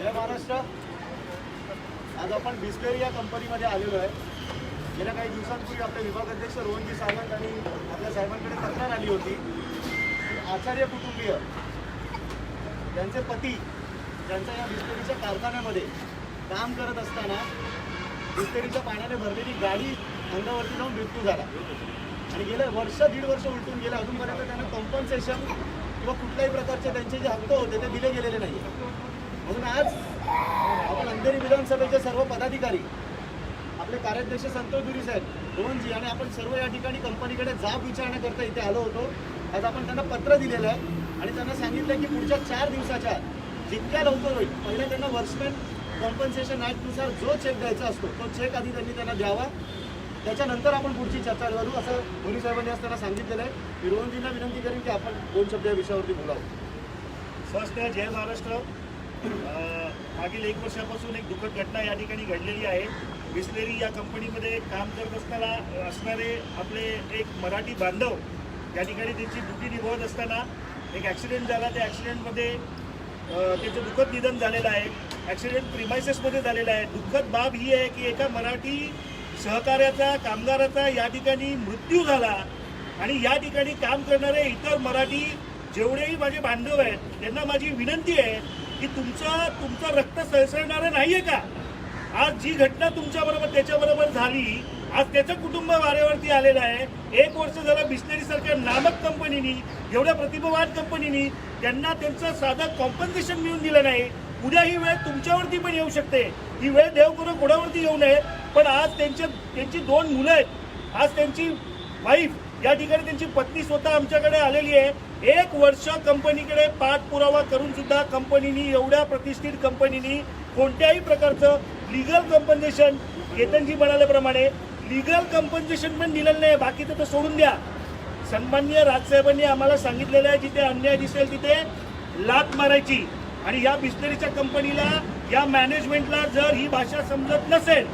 जय महाराष्ट्र. आज आपण बिस्लेरी या कंपनीमध्ये आलेलो आहे. गेल्या काही दिवसांपूर्वी आपले विभाग अध्यक्ष रोहनजी सावंत आणि आपल्या साहेबांकडे तक्रार आली होती. आचार्य कुटुंबीय त्यांचे पती त्यांच्या या बिस्लेरीच्या कारखान्यामध्ये काम करत असताना बिस्लेरीच्या पाण्याने भरलेली गाडी अंगावरती जाऊन मृत्यू झाला. आणि गेलं वर्ष दीड वर्ष उलटून गेलं अजूनपर्यंत त्यांना कॉम्पन्सेशन किंवा कुठल्याही प्रकारचे त्यांचे जे हक्क होते ते दिले गेलेले नाही म्हणून आज विधानसभेचे सर्व पदाधिकारी आपले कार्याध्यक्ष संतोष दुरी साहेब रोहनजी आणि आपण सर्व या ठिकाणी कंपनीकडे जाब विचारण्याकरता इथे आलो होतो. आज आपण त्यांना पत्र दिलेलं आहे आणि त्यांना सांगितलं की पुढच्या चार दिवसाच्या जितक्या लवकर होईल पहिल्या त्यांना वर्षमॅन कॉम्पन्सेशन ॲक्टनुसार जो चेक द्यायचा असतो तो चेक आधी त्यांनी त्यांना द्यावा. त्याच्यानंतर आपण पुढची चर्चा करू असं धोनी साहेबांनी आज त्यांना सांगितलेलं आहे. मी रोहनजींना विनंती करेन की आपण दोन शब्द या विषयावरती बोलावं. फर्स्ट जय महाराष्ट्र. मागील एक वर्षापासून एक दुःखद घटना या ठिकाणी घडलेली आहे. बिस्लेरी या कंपनीमध्ये काम करत असताना असणारे आपले एक मराठी बांधव या ठिकाणी त्यांची ड्युटी निभावत असताना एक ॲक्सिडेंट झाला. त्या ॲक्सिडेंटमध्ये त्याचं दुःखद निधन झालेलं आहे. ॲक्सिडेंट प्रिमायसेसमध्ये झालेलं आहे. दुःखद बाब ही आहे की एका मराठी सहकार्याचा कामगाराचा या ठिकाणी मृत्यू झाला आणि या ठिकाणी काम करणारे इतर मराठी जेवढेही माझे बांधव आहेत त्यांना माझी विनंती आहे की तुमचं तुमचं रक्त सळसळणारं नाहीये का? आज जी घटना तुमच्याबरोबर त्याच्याबरोबर झाली आज त्याचं कुटुंब वाऱ्यावरती आलेलं आहे. एक वर्ष झालं बिस्लेरी सारख्या नामक कंपनीनी एवढ्या प्रतिभावान कंपनीनी त्यांना त्यांचं साधं कॉम्पन्सेशन मिळून दिलं नाही. उद्या ही वेळ तुमच्यावरती पण येऊ शकते. ही वेळ देव करून कोणावरती येऊ नये. पण आज त्यांच्या त्यांची दोन मुलं आहेत. आज त्यांची वाईफ या ठिकाणी त्यांची पत्नी स्वतः आमच्याकडे आलेली आहे. एक वर्ष कंपनीकडे पाठपुरावा करून सुद्धा कंपनीनी एवढ्या प्रतिष्ठित कंपनीनी कोणत्याही प्रकारचं लिगल कंपन्सेशन केतनजी म्हणाल्याप्रमाणे लिगल कंपन्सेशन पण दिलेलं नाही. बाकी तर सोडून द्या. सन्मान्य राजसाहेबांनी आम्हाला सांगितलेलं आहे जिथे अन्याय दिसेल तिथे लात मारायची. आणि या बिस्लरीच्या कंपनीला या मॅनेजमेंटला जर ही भाषा समजत नसेल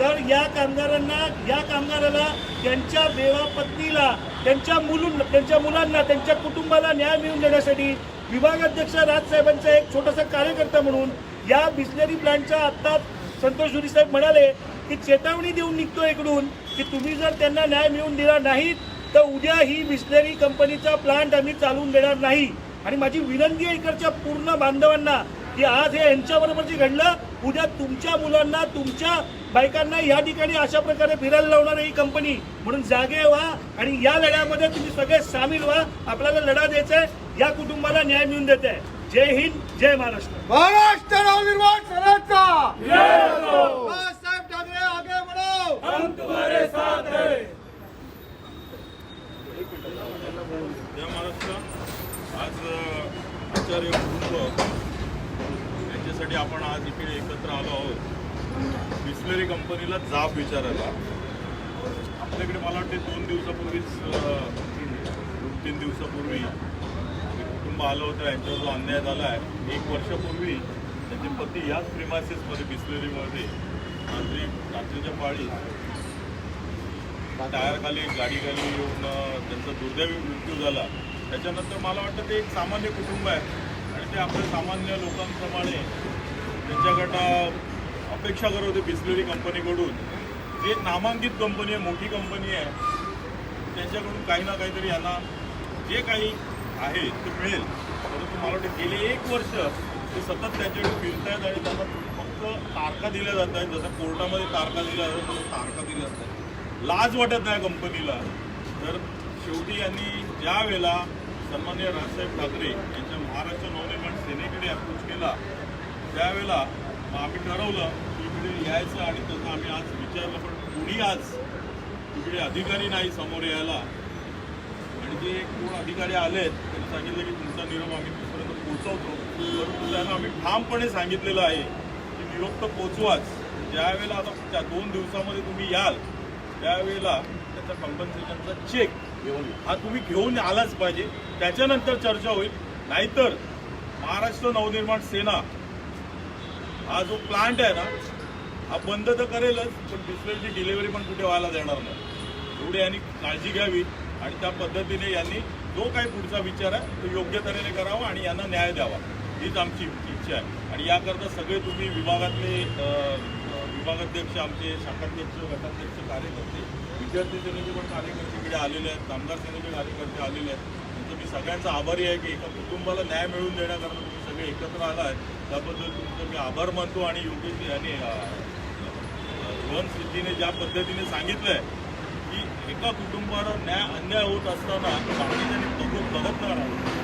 तर या कामगारांना या कामगाराला त्यांच्या बेवा पत्नीला त्यांच्या मुलांना त्यांच्या मुलांना त्यांच्या कुटुंबाला न्याय मिळवून देण्यासाठी विभागाध्यक्ष राजसाहेबांचा एक छोटासा कार्यकर्ता म्हणून या बिस्लेरी प्लांटच्या आत्ता संतोष जुरी साहेब म्हणाले की चेतावणी देऊन निघतो इकडून की तुम्ही जर त्यांना न्याय मिळवून दिला नाहीत तर उद्या ही बिस्लेरी कंपनीचा प्लांट आम्ही चालवून देणार नाही. आणि माझी विनंती आहे इकडच्या पूर्ण बांधवांना की आज हे यांच्याबरोबर जे घडलं उद्या तुमच्या मुलांना तुमच्या बायकांना या ठिकाणी अशा प्रकारे फिरायला लावणार ही कंपनी म्हणून जागे व्हा आणि या लढ्यामध्ये तुम्ही सगळे सामील व्हा. आपल्याला लढा द्यायचा आहे या कुटुंबाला न्याय मिळवून देत आहे जय हिंद जय महाराष्ट्र. महाराष्ट्र नवनिर्माण सेनेचा! बाळासाहेब ठाकरे आगे बढ़ो जय महाराष्ट्र. आज आचार्य कुटुंब यांच्यासाठी आपण आज इकडे एकत्र आलो आहोत. बिस्लरी कंपनीला जाब विचारायला. आपल्याकडे मला वाटते दोन दिवसापूर्वीच दोन तीन दिवसापूर्वी कुटुंब आलं होतं यांच्यावर जो अन्याय झाला आहे एक वर्षापूर्वी त्यांचे पती याच प्रिमायसेसमध्ये बिस्लरीमध्ये रात्री रात्रीच्या पाळी टायरखाली गाडीखाली येऊन त्यांचा दुर्दैवी मृत्यू झाला. त्याच्यानंतर मला वाटतं ते एक सामान्य कुटुंब आहे. आणि ते आपल्या सामान्य लोकांप्रमाणे त्यांच्याकडं अपेक्षा करत होते बिस्लरी कंपनीकडून. जी एक नामांकित कंपनी आहे मोठी कंपनी आहे त्यांच्याकडून काही ना काहीतरी यांना जे काही आहे ते मिळेल. परंतु मला वाटतं गेले एक वर्ष ते सतत त्यांच्याकडे फिरत आहेत आणि त्यांना फक्त तारखा दिल्या जात आहेत. जसं कोर्टामध्ये तारखा दिल्या जातात तसं तारखा दिल्या जात आहेत. लाज वाटत नाही कंपनीला. तर शेवटी यांनी ज्या वेळेला सन्मान्य राजसाहेब ठाकरे यांच्या महाराष्ट्र नवनिर्माण सेनेकडे अप्रोच केला त्यावेळेला मग आम्ही ठरवलं की इकडे यायचं आणि तसं आम्ही आज विचारलं पण कोणी आज तिकडे अधिकारी नाही समोर यायला. आणि जे कोण अधिकारी आलेत त्यांनी सांगितलं की तुमचा निरोप आम्ही तिथपर्यंत पोहोचवतो. परंतु त्यांना आम्ही ठामपणे सांगितलेलं आहे की निरोप तर पोचवाच ज्यावेळेला आता त्या दोन दिवसामध्ये तुम्ही याल त्यावेळेला त्याचा कॉम्पन्सेशनचा चेक घेऊन हा तुम्ही घेऊन आलाच पाहिजे. त्याच्यानंतर चर्चा होईल. नाहीतर महाराष्ट्र नवनिर्माण सेना हा जो प्लांट आहे ना हा बंद तर करेलच पण बिस्लेटची डिलिव्हरी पण कुठे व्हायला देणार नाही. एवढी यांनी काळजी घ्यावी आणि त्या पद्धतीने यांनी जो काही पुढचा विचार आहे तो योग्य तऱ्हेने करावा आणि यांना न्याय द्यावा. हीच आमची इच्छा आहे. आणि याकरता सगळे तुम्ही विभागातले विभागाध्यक्ष आमचे शाखाध्यक्ष गटाध्यक्ष कार्यकर्ते विद्यार्थी सेनेचे पण कार्यकर्ते इकडे आलेले आहेत कामगार सेनेचे कार्यकर्ते आलेले आहेत. त्यांचं मी सगळ्यांचा आभारी आहे की एका कुटुंबाला न्याय मिळवून देण्याकरता तुम्ही सगळे एकत्र आला आहे त्याबद्दल तुमचं मी आभार मानतो आणि योग्य आणि रोहन सिद्धीने ज्या पद्धतीने सांगितलं आहे की एका कुटुंबावर न्याय अन्याय होत असताना बाकीच्यानी खूप बघत नाही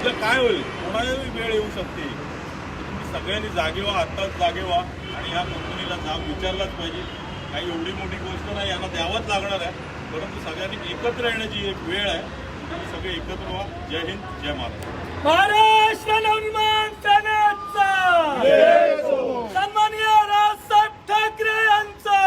उद्या काय होईल? कोणालाही वेळ येऊ शकते. तुम्ही सगळ्यांनी जागे व्हा आत्ताच जागे व्हा आणि ह्या कंपनीला जाब विचारलाच पाहिजे. काही एवढी मोठी गोष्ट नाही यांना द्यावाच लागणार आहे. परंतु सगळ्यांनी एकत्र येण्याची एक वेळ आहे. सगळे एकत्र व्हा. जय हिंद जय महाराष्ट्र. महाराष्ट्र नवनिर्माण सेनेचा